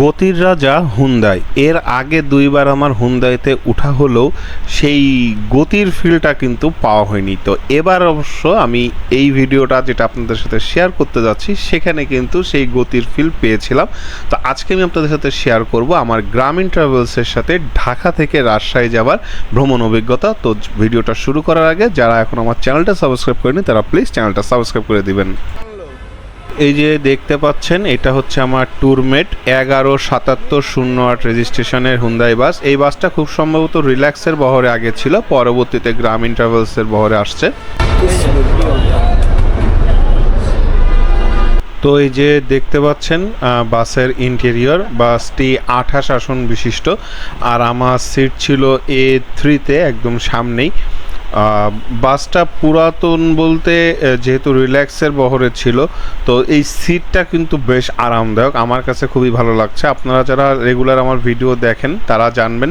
গতির রাজা হুন্দাই। এর আগে দুইবার আমার হুন্দাইতে উঠা হলেও সেই গতির ফিলটা কিন্তু পাওয়া হয়নি। তো এবার অবশ্য আমি এই ভিডিওটা যেটা আপনাদের সাথে শেয়ার করতে যাচ্ছি, সেখানে কিন্তু সেই গতির ফিল পেয়েছিলাম। তো আজকে আমি আপনাদের সাথে শেয়ার করব আমার গ্রামীণ ট্রাভেলসের সাথে ঢাকা থেকে রাজশাহী যাওয়ার ভ্রমণ অভিজ্ঞতা। তো ভিডিওটা শুরু করার আগে যারা এখন আমার চ্যানেলটা সাবস্ক্রাইব করেনি, তারা প্লিজ চ্যানেলটা সাবস্ক্রাইব করে দিবেন। এই যে দেখতে পাচ্ছেন, এটা হচ্ছে আমার ট্যুরমেট এগারো সাতাত্তর শূন্য আট রেজিস্ট্রেশনের হুন্দাই বাস। এই বাসটা খুব সম্ভবত রিল্যাক্সের বহরে আগে ছিল, পরবর্তীতে গ্রামীণ ট্রাভেলসের বহরে আসছে। তো এই যে দেখতে পাচ্ছেন বাসের ইন্টেরিয়র বাসটি আঠাশ আসন বিশিষ্ট, আর আমার সিট ছিল এ থ্রিতে একদম সামনেই। বাসটা পুরাতন বলতে যেহেতু রিল্যাক্সের বহরে ছিল, তো এই সিটটা কিন্তু বেশ আরামদায়ক। আমার কাছে খুবই ভালো লাগছে। আপনারা যারা রেগুলার আমার ভিডিও দেখেন, তারা জানবেন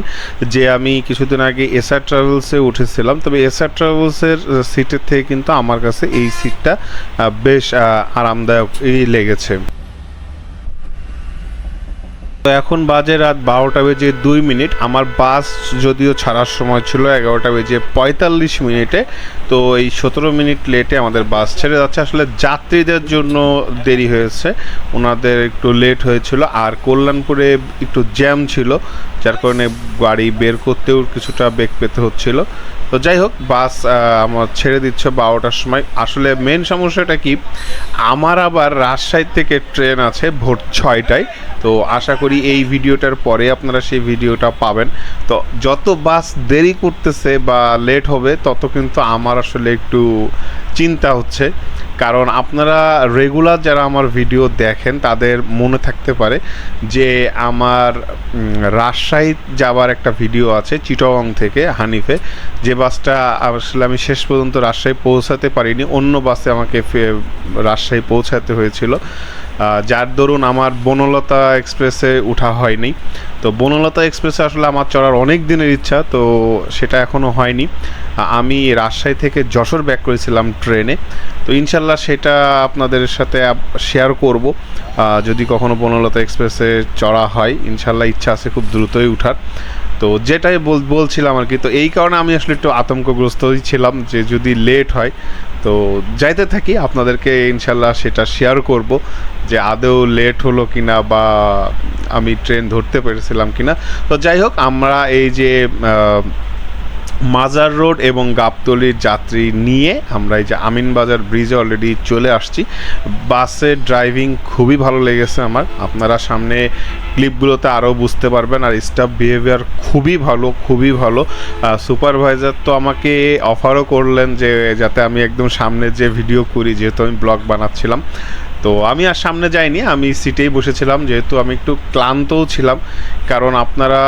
যে আমি কিছুদিন আগে এসআর ট্রাভেলসে উঠেছিলাম। তবে এসআর ট্রাভেলসের সিটের থেকে কিন্তু আমার কাছে এই সিটটা বেশ আরামদায়ক লেগেছে। তো এখন বাজে রাত বারোটা বেজে দুই মিনিট। আমার বাস যদিও ছাড়ার সময় ছিল এগারোটা বেজে পঁয়তাল্লিশ মিনিটে। তো এই সতেরো মিনিট লেটে আমাদের বাস ছেড়ে যাচ্ছে। আসলে যাত্রীদের জন্য দেরি হয়েছে। ওনাদের একটু লেট হয়েছিল। আর কল্যাণপুরে একটু জ্যাম ছিল। যার কারণে গাড়ি বের করতেও কিছুটা বেগ পেতে হচ্ছিল। তো যাই হোক, বাস আমার ছেড়ে দিচ্ছে বারোটার সময়। আসলে মেন সমস্যাটা কি? আমার আবার রাজশাহী থেকে ট্রেন আছে ভোর ছয়টায়। তো আশা করি এই ভিডিওটার পরে আপনারা সেই ভিডিওটা পাবেন। তো যত বাস দেরি করতেছে বা লেট হবে, তত কিন্তু আমার আসলে একটু চিন্তা হচ্ছে। কারণ আপনারা রেগুলার যারা আমার ভিডিও দেখেন, তাদের মনে থাকতে পারে যে আমার রাজশাহী যাবার একটা ভিডিও আছে চিটগং থেকে হানিফে। যে বাসটা আসলে আমি শেষ পর্যন্ত রাজশাহী পৌঁছাতে পারিনি, অন্য বাসে আমাকে রাজশাহী পৌঁছাতে হয়েছিল। যার দরুন আমার বনলতা এক্সপ্রেসে উঠা হয়নি। তো বনলতা এক্সপ্রেসে আসলে আমার চড়ার অনেক দিনের ইচ্ছা, তো সেটা এখনও হয়নি। আমি রাজশাহী থেকে যশোর ব্যাক করেছিলাম ট্রেনে তো ইনশাল্লাহ সেটা আপনাদের সাথে শেয়ার করব। যদি কখনো বনলতা এক্সপ্রেসে চড়া হয়, ইনশাল্লাহ ইচ্ছা আছে খুব দ্রুতই উঠার। তো যেটাই বল- বলছিলাম আর কি, তো এই কারণে আমি আসলে একটু আতঙ্কগ্রস্তই ছিলাম যে যদি লেট হয়, তো যাইতে থাকি, আপনাদেরকে ইনশাল্লাহ সেটা শেয়ার করব যে আদৌ লেট হলো কিনা বা আমি ট্রেন ধরতে পেরেছিলাম কিনা। তো যাই হোক, আমরা এই যে মাজার রোড এবং গাবতলির যাত্রী নিয়ে আমরা এই যে আমিনবাজার ব্রিজে অলরেডি চলে আসছি। বাসের ড্রাইভিং খুবই ভালো লেগেছে আমার। আপনারা সামনে ক্লিপগুলোতে আরও বুঝতে পারবেন আর স্টাফ বিহেভিয়ার খুবই ভালো খুবই ভালো। সুপারভাইজার তো আমাকে অফারও করলেন যে, যাতে আমি একদম সামনে যে ভিডিও করি, যেহেতু আমি ব্লগ বানাচ্ছিলাম। তো আমি আর সামনে যাইনি, আমি সিটেই বসেছিলাম, যেহেতু আমি একটু ক্লান্তও ছিলাম। কারণ আপনারা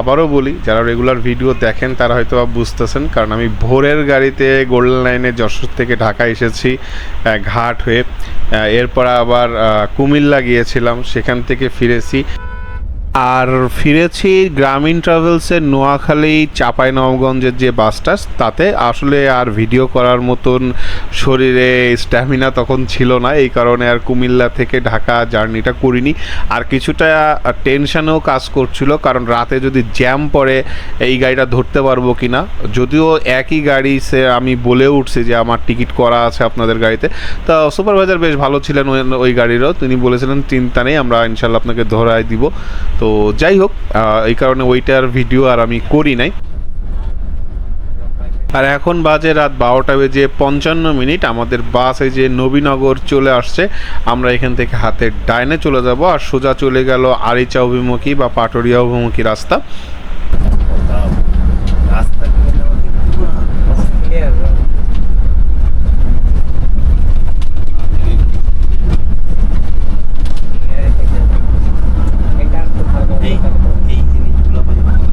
আবারও বলি, যারা রেগুলার ভিডিও দেখেন, তারা হয়তো বুঝতেছেন, কারণ আমি ভোরের গাড়িতে গোল্ডেন লাইনে যশোর থেকে ঢাকা এসেছি ঘাট হয়ে। এরপর আবার কুমিল্লা গিয়েছিলাম, সেখান থেকে ফিরেছি। আর ফিরেছি গ্রামীণ ট্রাভেলসের নোয়াখালী চাপাই নবগঞ্জের যে বাসটা তাতে আসলে আর ভিডিও করার মতন শরীরে স্ট্যামিনা তখন ছিল না। এই কারণে আর কুমিল্লা থেকে ঢাকা জার্নিটা করিনি। আর কিছুটা টেনশানেও কাজ করছিল, কারণ রাতে যদি জ্যাম পড়ে, এই গাড়িটা ধরতে পারব কি না যদিও একই গাড়ি সে আমি বলে উঠছি যে আমার টিকিট করা আছে আপনাদের গাড়িতে। তা সুপারভাইজার বেশ ভালো ছিলেন ওই- ওই গাড়িরও। তিনি বলেছিলেন, চিন্তা নেই, আমরা ইনশাল্লাহ আপনাকে ধরায় দিব। তো যাই হোক এই কারণে ওইটার ভিডিও আর আমি করি নাই। আর এখন বাজে রাত বারোটা বেজে পঞ্চান্ন মিনিট। আমাদের বাস এই যে নবীনগর চলে আসছে। আমরা এখান থেকে হাতের ডাইনে চলে যাব। আর সোজা চলে গেল আরিচা অভিমুখী বা পাটরিয়া অভিমুখী রাস্তা ক্লিয়ার এই এই জিনিসগুলো মানে ভালো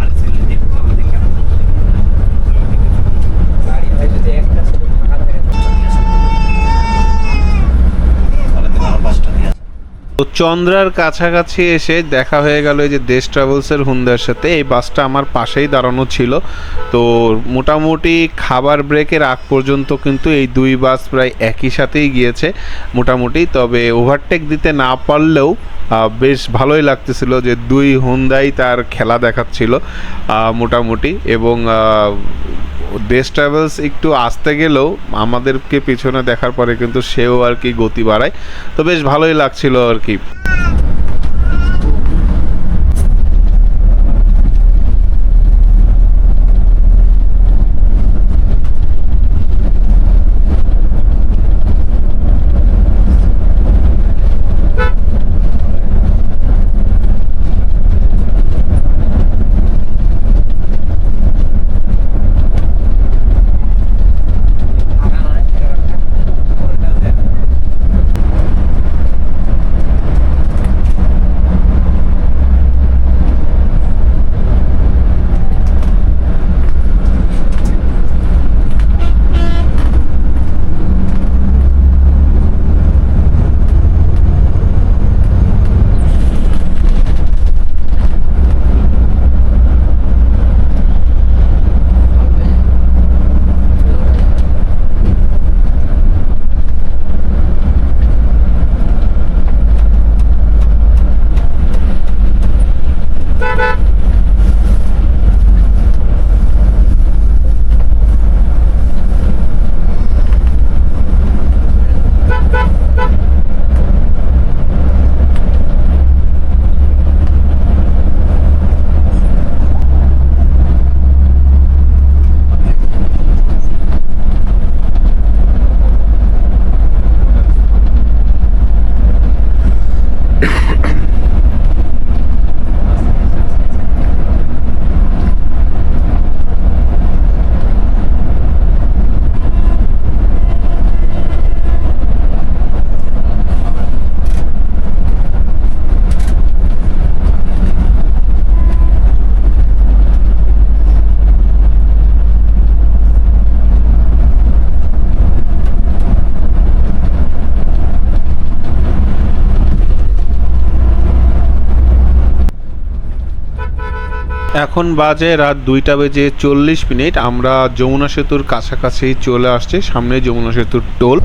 আর ছেলে দেখতে হবে কেমন তাহলে তো আরও পাঁচটা দিয়ে আছে তো চন্দ্রার কাছাকাছি এসে দেখা হয়ে গেল যে দেশ ট্রাভেলসের হুন্দার সাথে। এই বাসটা আমার পাশেই দাঁড়ানো ছিল। তো মোটামুটি খাবার ব্রেকের আগ পর্যন্ত কিন্তু এই দুই বাস প্রায় একই সাথেই গিয়েছে মোটামুটি। তবে ওভারটেক দিতে না পারলেও বেশ ভালোই লাগতেছিল যে দুই হুন্দাই তার খেলা দেখাচ্ছিল মোটামুটি। এবং দেশ ট্রাভেলস একটু আসতে গেলেও আমাদেরকে পিছনে দেখার পরে কিন্তু সেও আর কি গতি বাড়ায়। তো বেশ ভালোই লাগছিল আর কি। এখন বাজে রাত দুইটা বেজে চল্লিশ মিনিট। আমরা যমুনা সেতুর কাছাকাছি চলে আসছি, সামনে যমুনা সেতুর টোল।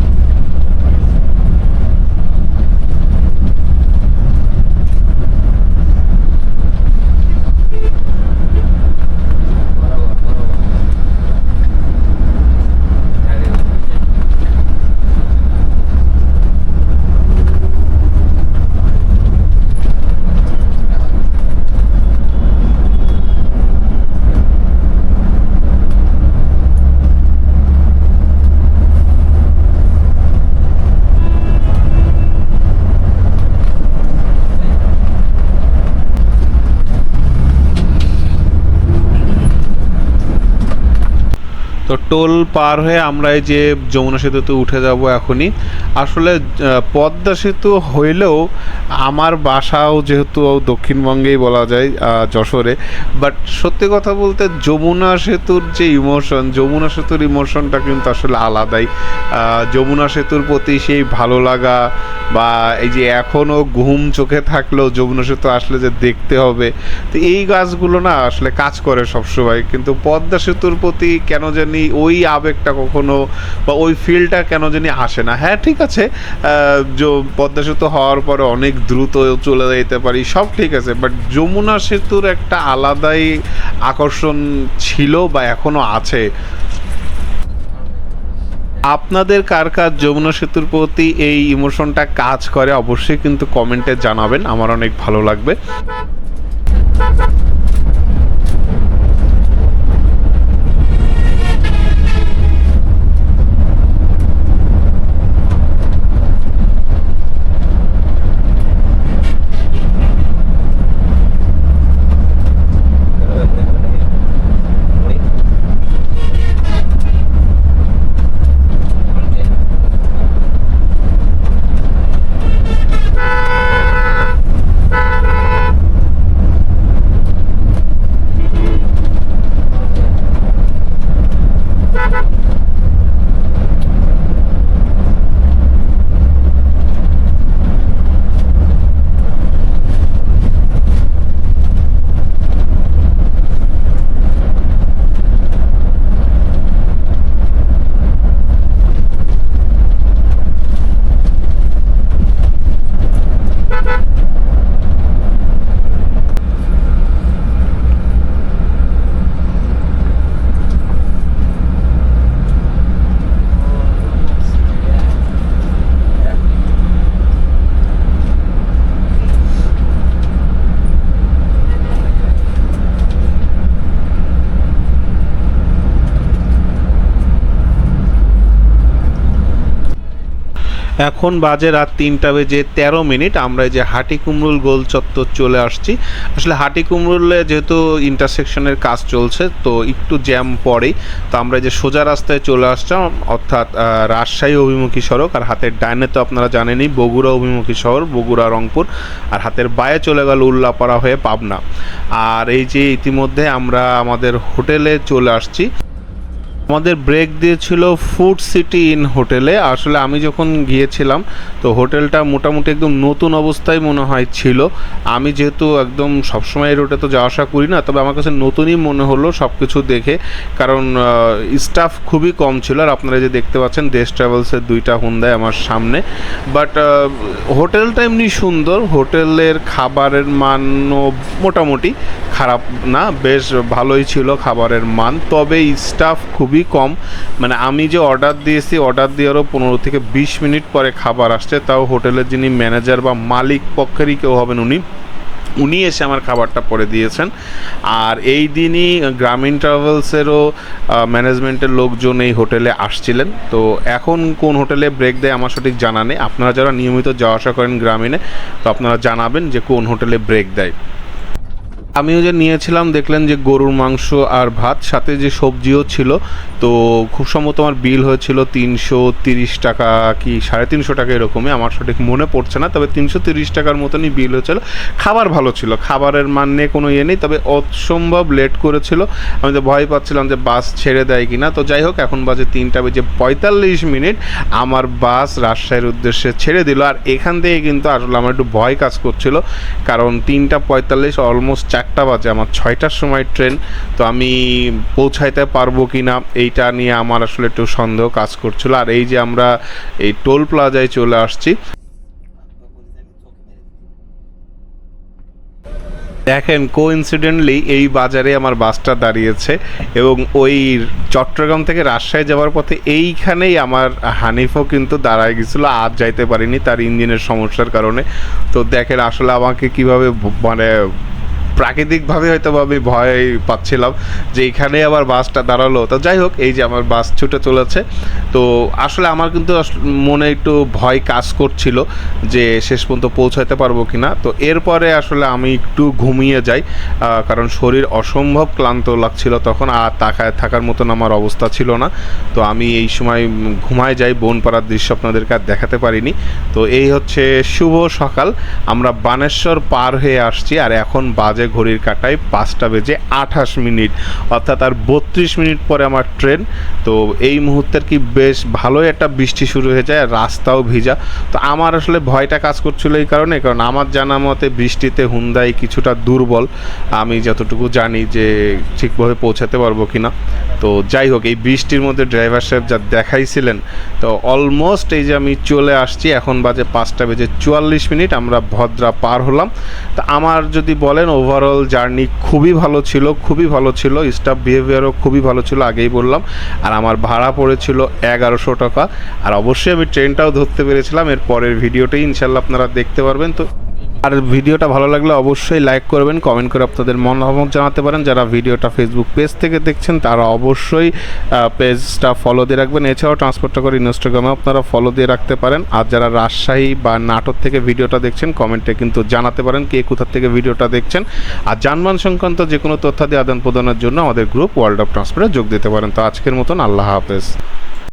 তো টোল পার হয়ে আমরা এই যে যমুনা সেতুতে উঠে যাব এখনই। আসলে পদ্মা সেতু হইলেও আমার বাসাও যেহেতু দক্ষিণবঙ্গেই বলা যায় যশোরে। বাট সত্যি কথা বলতে যমুনা সেতুর যে ইমোশন, যমুনা সেতুর ইমোশনটা কিন্তু আসলে আলাদাই। যমুনা সেতুর প্রতি সেই ভালো লাগা বা এই যে এখনও ঘুম চোখে থাকলেও যমুনা সেতু আসলে যে দেখতে হবে, তো এই গাছগুলো না আসলে কাজ করে সবসময়। কিন্তু পদ্মা সেতুর প্রতি কেন জানি ওই আবেগটা কখনো বা ওই ফিলটা কেন জানি আসে না। হ্যাঁ ঠিক আছে পদ্মা সেতু হওয়ার পরে অনেক দ্রুত চলে যেতে পারি, সব ঠিক আছে বাট যমুনা সেতুর একটা আলাদাই আকর্ষণ ছিল বা এখনও আছে। আপনাদের কার কার যমুনা সেতুর প্রতি এই ইমোশনটা কাজ করে, অবশ্যই কিন্তু কমেন্টে জানাবেন, আমার অনেক ভালো লাগবে। এখন বাজে রাত তিনটা বেজে তেরো মিনিট। আমরা এই যে হাটি কুমরুল গোল চত্বর চলে আসছি। আসলে হাটি কুমরুলে যেহেতু ইন্টারসেকশনের কাজ চলছে, তো একটু জ্যাম পড়েই। তো আমরা যে সোজা রাস্তায় চলে আসলাম, অর্থাৎ রাজশাহী অভিমুখী সড়ক আর হাতের ডাইনে তো আপনারা জানেনই, বগুড়া অভিমুখী শহর, বগুড়া, রংপুর। আর হাতের বায়ে চলে গেল উল্লাপাড়া হয়ে পাবনা। আর এই যে ইতিমধ্যে আমরা আমাদের হোটেলে চলে আসছি। আমাদের ব্রেক দিয়েছিল ফুড সিটি ইন হোটেলে আসলে আমি যখন গিয়েছিলাম, তো হোটেলটা মোটামুটি একদম নতুন অবস্থায় মনে হয় ছিল। আমি যেহেতু একদম সবসময় এই রোডে তো যাওয়া আসা করি না, তবে আমার কাছে নতুনই মনে হলো সব কিছু দেখে। কারণ স্টাফ খুবই কম ছিল, আর আপনারা যে দেখতে পাচ্ছেন দেশ ট্রাভেলসের দুইটা হুন্দায় আমার সামনে। বাট হোটেলটা এমনি সুন্দর হোটেলের খাবারের মানও মোটামুটি খারাপ না, বেশ ভালোই ছিল খাবারের মান। তবে স্টাফ খুবই কম। মানে আমি যে অর্ডার দিয়েছি অর্ডার দেওয়ারও পনেরো থেকে বিশ মিনিট পরে খাবার আসছে। তাও হোটেলের যিনি ম্যানেজার বা মালিক পক্ষেরই কেউ হবেন উনি উনি এসে আমার খাবারটা পরে দিয়েছেন। আর এই দিনই গ্রামীণ ট্রাভেলসেরও ম্যানেজমেন্টের লোকজন এই হোটেলে আসছিলেন। তো এখন কোন হোটেলে ব্রেক দেয় আমার সঠিক জানা নেই। আপনারা যারা নিয়মিত যাওয়া আসা করেন গ্রামীণে, তো আপনারা জানাবেন যে কোন হোটেলে ব্রেক দেয়। আমিও যে নিয়েছিলাম, দেখলেন যে গরুর মাংস আর ভাত, সাথে যে সবজিও ছিল, তো খুব সম্ভবত আমার বিল হয়েছিল তিনশো তিরিশ টাকা কি, সাড়ে তিনশো টাকা এরকমই, আমার সঠিক মনে পড়ছে না, তবে তিনশো তিরিশ টাকার মতনই বিল হয়েছিল। খাবার ভালো ছিল, খাবারের মান নিয়ে কোনো ইয়ে নেই, তবে অসম্ভব লেট করেছিল। আমি তো ভয় পাচ্ছিলাম যে বাস ছেড়ে দেয় কি না তো যাই হোক, এখন বাজে তিনটা বেজে পঁয়তাল্লিশ মিনিট, আমার বাস রাজশাহীর উদ্দেশ্যে ছেড়ে দিল, আর এখান থেকে কিন্তু আসলে আমার একটু ভয় কাজ করছিল, কারণ তিনটা পঁয়তাল্লিশ অলমোস্ট চারটা বাজে, আমার ছয়টার সময় ট্রেন, তো আমি পৌঁছাইতে পারব কি না এইটা নিয়ে আমার আসলে একটু সন্দেহ কাজ করছিল। আর এই যে আমরা এই টোল প্লাজায় চলে আসছি। দেখেন কোইন্সিডেন্টলি এই বাজারে আমার বাসটা দাঁড়িয়েছে এবং ওই চট্টগ্রাম থেকে রাজশাহী যাওয়ার পথে এইখানেই আমার হানিফও কিন্তু দাঁড়ায় গেছিল। আর যাইতে পারিনি, তার ইঞ্জিনের সমস্যার কারণে। তো দেখেন, আসলে আমাকে কীভাবে মানে প্রাকৃতিকভাবে হয়তো আমি ভয় পাচ্ছিলাম যে এখানে আবার বাসটা দাঁড়াল। তো যাই হোক, এই যে আমার বাস ছুটে চলেছে। তো আসলে আমার কিন্তু মনে একটু ভয় কাজ করছিল যে শেষ পর্যন্ত পৌঁছাতে পারব কিনা। তো এরপরে আসলে আমি একটু ঘুমিয়ে যাই কারণ শরীর অসম্ভব ক্লান্ত লাগছিল তখন, আর তাকায় থাকার মতন আমার অবস্থা ছিল না। তো আমি এই সময় ঘুমায় যাই, বনপাড়ার দৃশ্য আপনাদেরকে আর দেখাতে পারিনি। তো এই হচ্ছে শুভ সকাল। আমরা বানেশ্বর পার হয়ে আসছি, আর এখন বাজে ঘড়ির কাটায় পাঁচটা বেজে আঠাশ মিনিট, অর্থাৎ আর বত্রিশ মিনিট পরে আমার ট্রেন। তো এই মুহূর্তের কি বেশ ভালোই একটা বৃষ্টি শুরু হয়ে যায়, রাস্তাও ভিজা। তো আমার আসলে ভয়টা কাজ করছিল এই কারণে, কারণ আমার জানা মতে বৃষ্টিতে হুন্দাই কিছুটা দুর্বল। আমি যতটুকু জানি যে ঠিকভাবে পৌঁছাতে পারব কিনা। তো যাই হোক, এই বৃষ্টির মধ্যে ড্রাইভার সাহেব যা দেখাইছিলেন, তো অলমোস্ট এই যে আমি চলে আসছি, এখন বাজে পাঁচটা বেজে চুয়াল্লিশ মিনিট, আমরা ভদ্রা পার হলাম। তো আমার যদি বলেন ওভারঅল জার্নি খুবই ভালো ছিল, খুবই ভালো ছিল স্টাফ বিহেভিয়ারও খুবই ভালো ছিল, আগেই বললাম। আর আমার ভাড়া পড়েছিল এগারোশো টাকা। আর অবশ্যই আমি ট্রেনটাও ধরতে পেরেছিলাম, এর পরের ভিডিওটাই ইনশাল্লাহ আপনারা দেখতে পারবেন। তো আর ভিডিওটা ভালো লাগলে অবশ্যই লাইক করবেন কমেন্ট করে আপনাদের মতামত জানাতে পারেন। যারা ভিডিওটা ফেসবুক পেজ থেকে দেখছেন, তারা অবশ্যই পেজটা ফলো দিয়ে রাখবেন। এছাড়াও ট্রান্সপোর্টটা করে ইনস্টাগ্রামে আপনারা ফলো দিয়ে রাখতে পারেন। আর যারা রাজশাহী বা নাটক থেকে ভিডিওটা দেখছেন কমেন্টে কিন্তু জানাতে পারেন কে কোথা থেকে ভিডিওটা দেখছেন। আর যানবাহন সংক্রান্ত যে কোনো তথ্যাদি আদান প্রদানের জন্য আমাদের গ্রুপ ওয়ার্ল্ড অফ ট্রান্সপোর্টে যোগ দিতে পারেন। তো আজকের মতন আল্লাহ হাফেজ।